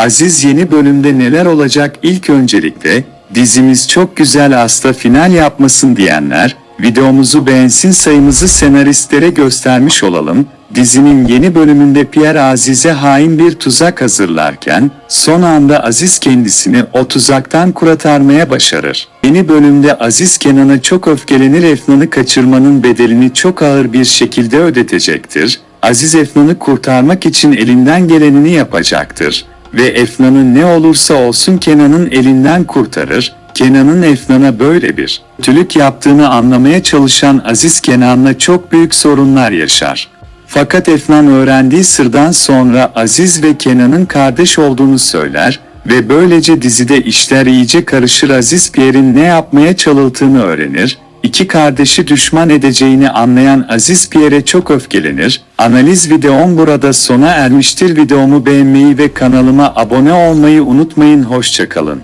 Aziz yeni bölümde neler olacak ilk öncelikle, dizimiz çok güzel hasta final yapmasın diyenler, videomuzu beğensin sayımızı senaristlere göstermiş olalım. Dizinin yeni bölümünde Pierre Aziz'e hain bir tuzak hazırlarken, son anda Aziz kendisini o tuzaktan kurtarmaya başarır. Yeni bölümde Aziz Kenan'a çok öfkelenir Efnan'ı kaçırmanın bedelini çok ağır bir şekilde ödetecektir. Aziz Efnan'ı kurtarmak için elinden gelenini yapacaktır ve Efnan'ı ne olursa olsun Kenan'ın elinden kurtarır. Kenan'ın Efnan'a böyle bir kötülük yaptığını anlamaya çalışan Aziz Kenan'la çok büyük sorunlar yaşar. Fakat Efnan öğrendiği sırdan sonra Aziz ve Kenan'ın kardeş olduğunu söyler ve böylece dizide işler iyice karışır Aziz Pierre'in ne yapmaya çalıştığını öğrenir. İki kardeşi düşman edeceğini anlayan Aziz Pierre'e çok öfkelenir. Analiz videom burada sona ermiştir. Videomu beğenmeyi ve kanalıma abone olmayı unutmayın. Hoşçakalın.